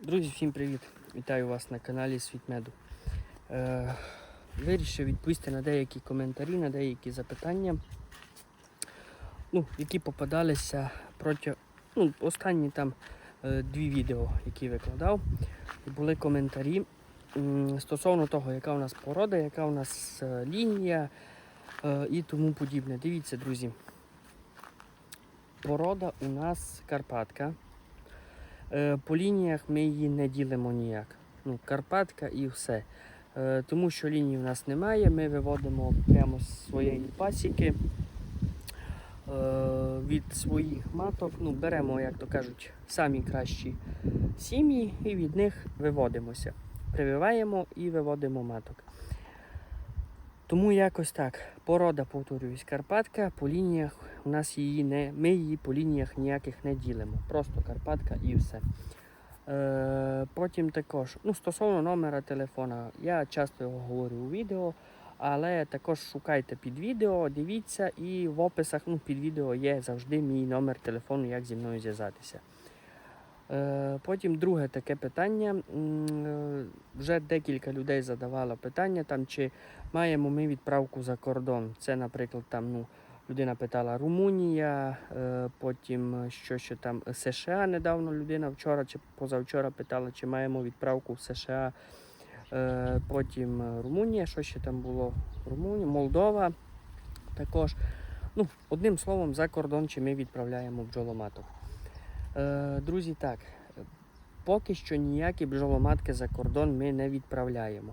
Друзі, всім привіт! Вітаю вас на каналі Світмеду. Е, вирішив відповісти на деякі коментарі, на деякі запитання, ну, які попадалися проти ну, останні там е, дві відео, які викладав. Були коментарі м, стосовно того, яка у нас порода, яка у нас е, лінія е, і тому подібне. Дивіться, друзі. Порода у нас Карпатка. Е, По лініях ми її не ділимо ніяк. Ну, Карпатка і все. Е, Тому що лінії в нас немає, ми виводимо прямо з своєї пасіки е, від своїх маток. Ну, беремо, як то кажуть, самі кращі сім'ї і від них виводимося. Прививаємо і виводимо маток. Тому якось так. Порода, повторююсь, Карпатка, по лініях у нас її не, ми її по лініях ніяких не ділимо. Просто Карпатка і все. Е, потім також, ну, стосовно номера телефона, я часто його говорю у відео, але також шукайте під відео, дивіться, і в описах ну, під відео є завжди мій номер телефону, як зі мною зв'язатися. Е, Потім друге таке питання. Е, Вже декілька людей задавало питання, там, чи маємо ми відправку за кордон. Це, наприклад, там, ну, людина питала Румунія, е, потім що ще там США недавно людина вчора чи позавчора питала, чи маємо відправку в США. Потім Румунія, що ще там було? Румунія, Молдова також. Ну, одним словом, за кордон, чи ми відправляємо бджоломаток. Е, Друзі, так, поки що ніякі бджоломатки за кордон ми не відправляємо.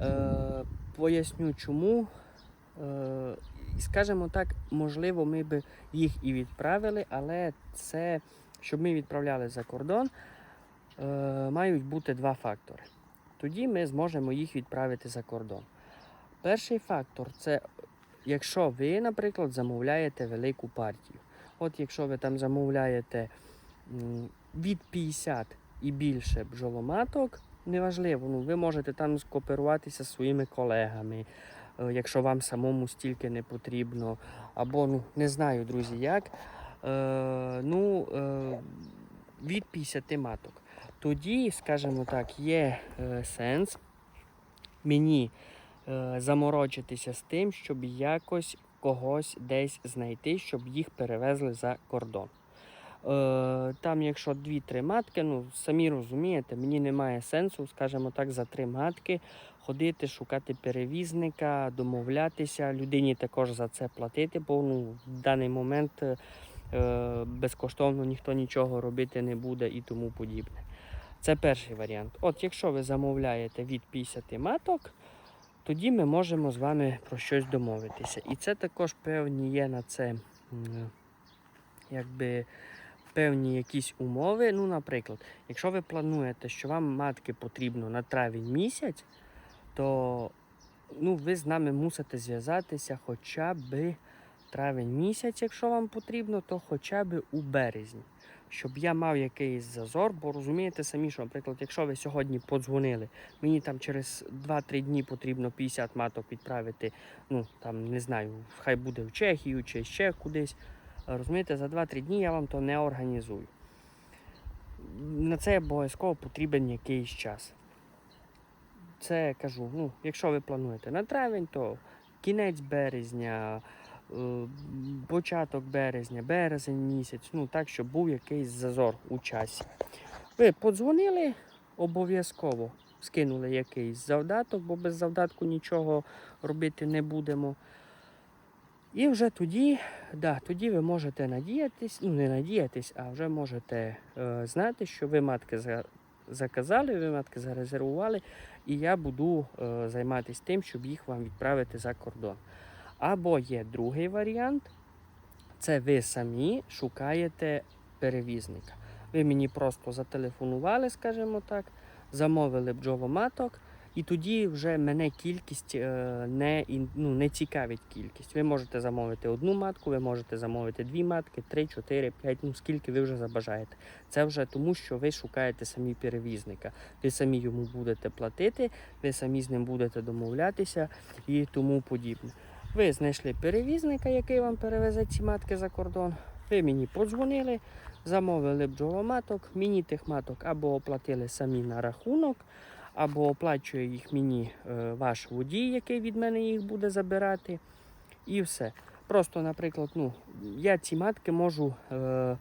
Е, Поясню чому. Е, Скажімо так, можливо, ми би їх і відправили, але це, щоб ми відправляли за кордон, мають бути два фактори. Тоді ми зможемо їх відправити за кордон. Перший фактор це якщо ви, наприклад, замовляєте велику партію. От якщо ви там замовляєте від 50 і більше бджоломаток, неважливо, ну, ви можете там скооперуватися зі своїми колегами, е, якщо вам самому стільки не потрібно. Або ну, не знаю, друзі, як. Е, ну, е, від 50 маток. Тоді, скажімо так, є е, сенс мені е, заморочитися з тим, щоб якось когось десь знайти, щоб їх перевезли за кордон. Е, там, якщо 2-3 матки, ну самі розумієте, мені немає сенсу, скажімо так, за три матки ходити, шукати перевізника, домовлятися, людині також за це платити, бо ну, в даний момент е, е, безкоштовно ніхто нічого робити не буде і тому подібне. Це перший варіант. От якщо ви замовляєте від 50 маток, тоді ми можемо з вами про щось домовитися. І це також певні є на це якби певні якісь умови. Ну, наприклад, якщо ви плануєте, що вам матки потрібно на травень місяць, то ну, ви з нами мусите зв'язатися хоча б травень місяць, якщо вам потрібно, то хоча б у березні. Щоб я мав якийсь зазор, бо розумієте самі, що, наприклад, якщо ви сьогодні подзвонили, мені там через 2-3 дні потрібно 50 маток відправити, ну там не знаю, хай буде в Чехію чи ще кудись. Розумієте, за 2-3 дні я вам то не організую. На це обов'язково потрібен якийсь час. Це кажу, ну, якщо ви плануєте на травень, то кінець березня, початок березня, березень місяць, ну так, щоб був якийсь зазор у часі. Ви подзвонили обов'язково, скинули якийсь завдаток, бо без завдатку нічого робити не будемо. І вже тоді, да, тоді ви можете надіятись, ну не надіятись, а вже можете е, знати, що ви матки за, заказали, ви матки зарезервували, і я буду е, займатися тим, щоб їх вам відправити за кордон. Або є другий варіант, це ви самі шукаєте перевізника. Ви мені просто зателефонували, скажімо так, замовили бджоломаток, і тоді вже мене кількість е, не, ну, не цікавить кількість. Ви можете замовити одну матку, ви можете замовити дві матки, три, чотири, п'ять, ну скільки ви вже забажаєте. Це вже тому, що ви шукаєте самі перевізника. Ви самі йому будете платити, ви самі з ним будете домовлятися і тому подібне. Ви знайшли перевізника, який вам перевезе ці матки за кордон. Ви мені подзвонили, замовили бджоломаток, мені тих маток або оплатили самі на рахунок, або оплачує їх мені е, ваш водій, який від мене їх буде забирати. І все. Просто, наприклад, ну, я ці матки можу, е,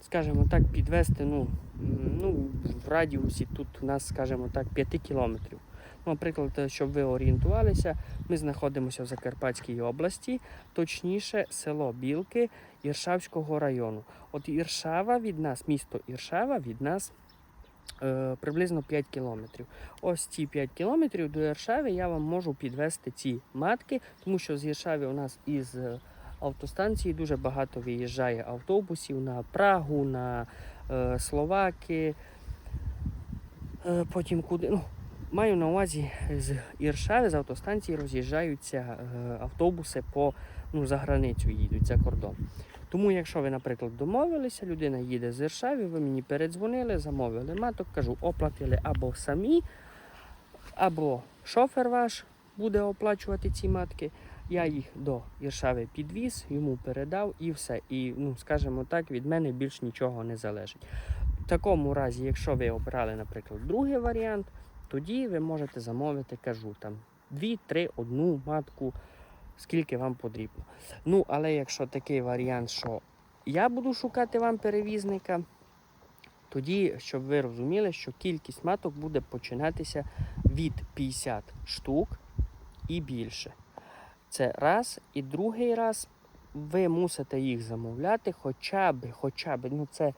скажімо так, підвести ну, ну, в радіусі тут у нас, скажімо так, 5 кілометрів. Наприклад, е, щоб ви орієнтувалися, ми знаходимося в Закарпатській області, точніше село Білки Іршавського району. От Іршава від нас, місто Іршава від нас е, приблизно 5 кілометрів. Ось ці 5 кілометрів до Іршави я вам можу підвести ці матки, тому що з Іршави у нас із е, автостанції дуже багато виїжджає автобусів на Прагу, на е, Словаки. Потім куди. Ну, маю на увазі з Іршави, з автостанції роз'їжджаються е, автобуси по ну, за границю їдуть за кордон. Тому, якщо ви, наприклад, домовилися, людина їде з Іршави, ви мені передзвонили, замовили маток, кажу, оплатили або самі, або шофер ваш буде оплачувати ці матки. Я їх до Іршави підвіз, йому передав і все. І, ну, скажімо так, від мене більш нічого не залежить. В такому разі, якщо ви обрали, наприклад, другий варіант, тоді ви можете замовити, кажу, там дві, три, одну матку, скільки вам потрібно. Ну, але якщо такий варіант, що я буду шукати вам перевізника, тоді, щоб ви розуміли, що кількість маток буде починатися від 50 штук і більше. Це раз. І другий раз ви мусите їх замовляти хоча б, хоча б, ну це,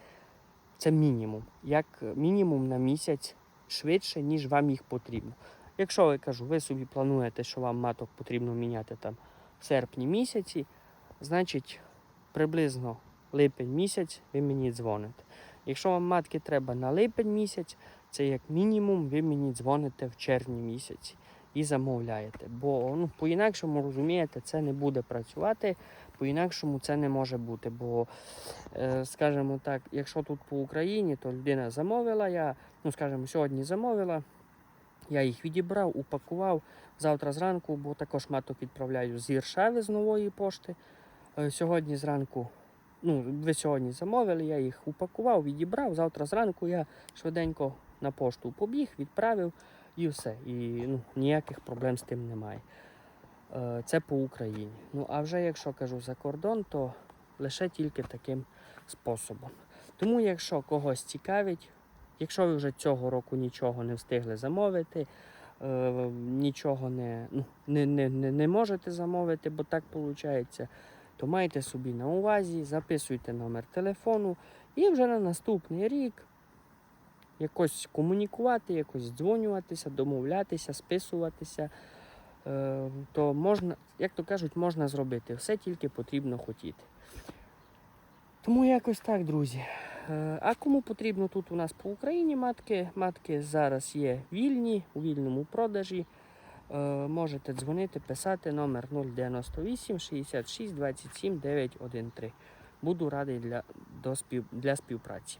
це мінімум. Як мінімум на місяць швидше, ніж вам їх потрібно. Якщо ви кажу, ви собі плануєте, що вам маток потрібно міняти там в серпні місяці, значить приблизно липень місяць ви мені дзвоните. Якщо вам матки треба на липень місяць, це як мінімум ви мені дзвоните в червні місяці і замовляєте. Бо ну, по-інакшому розумієте, це не буде працювати, по-інакшому це не може бути. Бо, е, скажімо так, якщо тут по Україні, то людина замовила, я, ну скажімо, сьогодні замовила, я їх відібрав, упакував завтра зранку, бо також маток відправляю з Іршави з нової пошти. Е, Сьогодні зранку, ну, ви сьогодні замовили, я їх упакував, відібрав. Завтра зранку я швиденько на пошту побіг, відправив і все. І ну, ніяких проблем з тим немає. Е, Це по Україні. Ну а вже якщо кажу за кордон, то лише тільки таким способом. Тому, якщо когось цікавить, якщо ви вже цього року нічого не встигли замовити, е, нічого не, ну, не, не, не, не можете замовити, бо так виходить, то майте собі на увазі, записуйте номер телефону і вже на наступний рік якось комунікувати, якось дзвонюватися, домовлятися, списуватися. Е, то можна, як то кажуть, можна зробити. Все тільки потрібно хотіти. Тому якось так, друзі. Е, А кому потрібно тут у нас по Україні матки? Матки зараз є вільні, у вільному продажі. Е, Можете дзвонити, писати номер 098 66 27 913. Буду радий для, до спів, для співпраці.